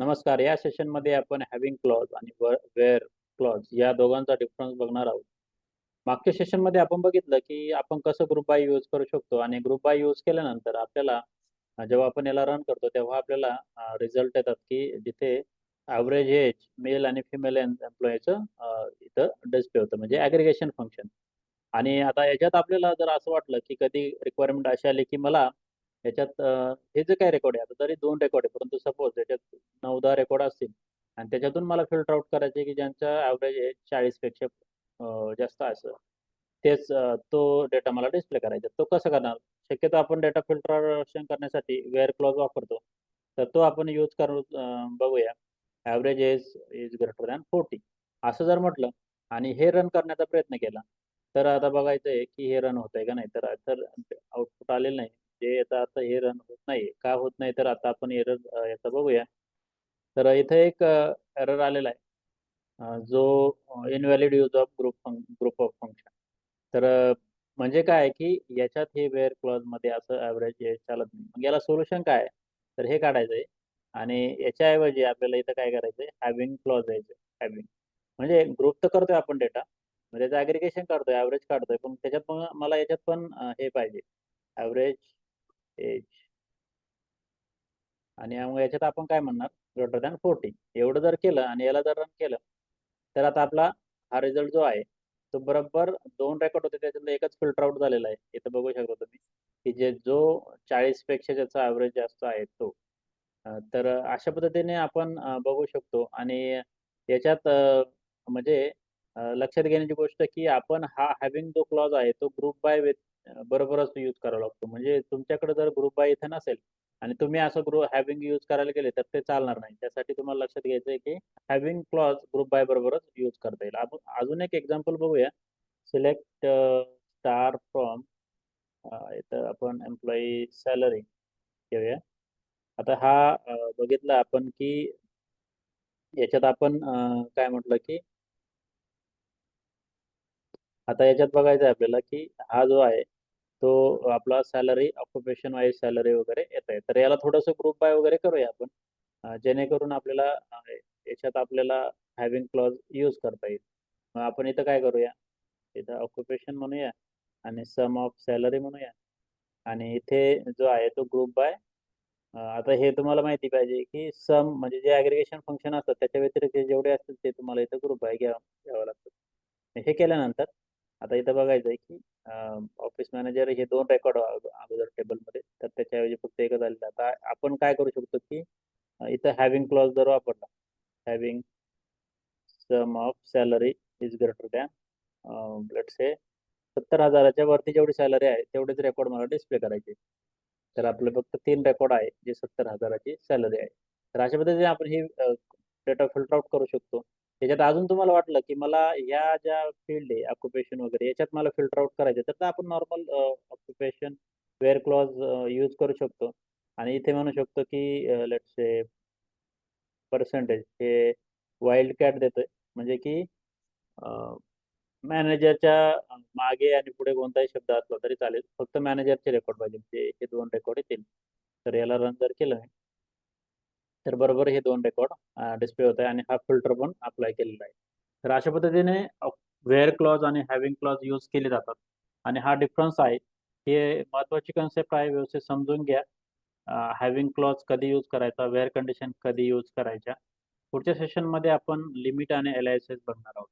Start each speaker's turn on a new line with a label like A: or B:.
A: नमस्कार. या सेशनमध्ये आपण हॅव्हिंग क्लॉज आणि वेअर क्लॉज या दोघांचा डिफरन्स बघणार आहोत. मागच्या सेशनमध्ये आपण बघितलं की आपण कसं ग्रुप बाय यूज करू शकतो आणि ग्रुप बाय यूज केल्यानंतर आपल्याला जेव्हा आपण याला रन करतो तेव्हा आपल्याला रिझल्ट येतात की जिथे ॲव्हरेज एज मेल आणि फिमेल एम्प्लॉईचं इथं डिस्प्ले होतं म्हणजे ॲग्रिगेशन फंक्शन आणि आता याच्यात आपल्याला जर असं वाटलं की कधी रिक्वायरमेंट अशी आली की मला याच्यात हे जे काही रेकॉर्ड आहे आता तरी दोन रेकॉर्ड आहे परंतु सपोज याच्यात नऊ दहा रेकॉर्ड असतील आणि त्याच्यातून मला फिल्टर आउट करायचे की ज्यांचा ॲव्हरेज एज चाळीसपेक्षा जास्त असं. तेच तो डेटा मला डिस्प्ले करायचा. तो कसं करणार? शक्यतो आपण डेटा फिल्टरेशन करण्यासाठी वेअर क्लॉज वापरतो. तर तो आपण यूज करून बघूया. Average age is greater than forty असं जर म्हटलं आणि हे रन करण्याचा प्रयत्न केला तर आता बघायचं आहे की हे रन होत आहे का नाही? तर आउटपुट आलेलं नाही. जे याचा आता हे रन होत नाही का होत नाही तर आता आपण एरर याचा बघूया. तर इथे एक एरर आलेला आहे. जो invalid use of group group of function तर म्हणजे काय आहे की याच्यात हे वेअर क्लॉजमध्ये असं ॲव्हरेज चालत नाही. मग याला सोल्युशन काय आहे? तर हे काढायचं आहे. आणि याच्याऐवजी आपल्याला इथं काय करायचं आहे हॅव्हिंग क्लॉज द्यायचं हॅव्हिंग म्हणजे ग्रुप तर करतोय आपण डेटा म्हणजे त्याचं ॲग्रिगेशन काढतोय ॲव्हरेज काढतोय. पण त्याच्यात पण मला याच्यात पण हे पाहिजे. Average age. आणि मग याच्यात आपण काय म्हणणार? ग्रेटर दॅन फोर्टी एवढं जर केलं आणि याला जर रन केलं तर आता आपला हा रिझल्ट जो आहे तो बरोबर दोन रेकॉर्ड होते त्याच्यातला एकच फिल्टर आउट झालेला आहे. इथं बघू शकता तुम्ही की जे जो चाळीसपेक्षा ज्याचा ॲव्हरेज जास्त आहे तो. तर अशा पद्धतीने आपण बघू शकतो. आणि याच्यात म्हणजे लक्षात घेण्याची गोष्ट की आपण हा हॅव्हिंग जो क्लॉज आहे तो ग्रुप बाय विथ बरोबरच यूज करावा लागतो. म्हणजे तुमच्याकडे जर ग्रुप बाय इथे नसेल आणि तुम्ही असं ग्रुप हॅव्हिंग यूज करायला गेले तर ते चालणार नाही. त्यासाठी तुम्हाला लक्षात घ्यायचं आहे की हॅव्हिंग क्लॉज ग्रुप बाय बरोबरच यूज करता येईल. आपण अजून एक एक्झाम्पल बघूया. सिलेक्ट स्टार फ्रॉम इथं आपण एम्प्लॉई सॅलरी घेऊया. आता हा बघितला बघितलं आपण की याच्यात आपण काय म्हटलं की आता याच्यात बघायचं आहे आपल्याला की हा जो आहे तो आपला सॅलरी ऑक्युपेशन वाईज सॅलरी वगैरे येत आहे तर याला थोडंसं ग्रुप बाय वगैरे करूया आपण. जेणेकरून आपल्याला याच्यात आपल्याला हॅव्हिंग क्लॉज यूज करता येईल. मग आपण इथं काय करूया? इथं ऑक्युपेशन म्हणूया आणि सम ऑफ सॅलरी म्हणूया. आणि इथे जो आहे तो ग्रुप बाय आता हे तुम्हाला माहिती पाहिजे की सम म्हणजे जे ॲग्रिगेशन फंक्शन असतात त्याच्या व्यतिरिक्त जेवढे असतील ते तुम्हाला इथं ग्रुप बाय घ्यावं घ्यावं लागतं. हे केल्यानंतर आता इथं बघायचं आहे की ऑफिस मॅनेजर हे दोन रेकॉर्ड अगोदर टेबलमध्ये तर त्याच्याऐवजी फक्त एकच आलेलं आता आपण काय करू शकतो की इथं हॅव्हिंग क्लॉज जर वापरला having sum of salary is greater than let's say सत्तर हजाराच्या वरती जेवढी सॅलरी आहे तेवढेच रेकॉर्ड मला डिस्प्ले करायचे तर आपलं फक्त तीन रेकॉर्ड आहे जे सत्तर हजाराची सॅलरी आहे. तर अशा पद्धतीने आपण ही डेटा फिल्टर आउट करू शकतो. त्याच्यात अजून तुम्हाला वाटलं की मला ह्या ज्या फील्ड आहे ऑक्युपेशन वगैरे याच्यात मला फिल्टर आउट करायचं तर आपण normal occupation where clause use करू शकतो. आणि इथे म्हणू शकतो की लेट्स से पर्सेंटेज हे वाईल्ड कॅट देतोय. म्हणजे की मॅनेजरच्या मागे आणि पुढे कोणताही शब्द असला तरी चालेल. फक्त मॅनेजरचे रेकॉर्ड पाहिजे. म्हणजे हे दोन रेकॉर्ड येतील. तर याला रन जर केलं तर बरोबर हे दोन रेकॉर्ड डिस्प्ले होत आहे आणि हा फिल्टर पण अप्लाय केलेला आहे. तर अशा पद्धतीने वेअर क्लॉज आणि हॅव्हिंग क्लॉज यूज केले जातात. आणि हा डिफरन्स आहे हे महत्वाची कन्सेप्ट आहे व्यवस्थित समजून घ्या. हॅव्हिंग क्लॉज कधी यूज करायचा वेअर कंडिशन कधी यूज करायच्या? पुढच्या सेशनमध्ये आपण लिमिट आणि एल आय बघणार आहोत.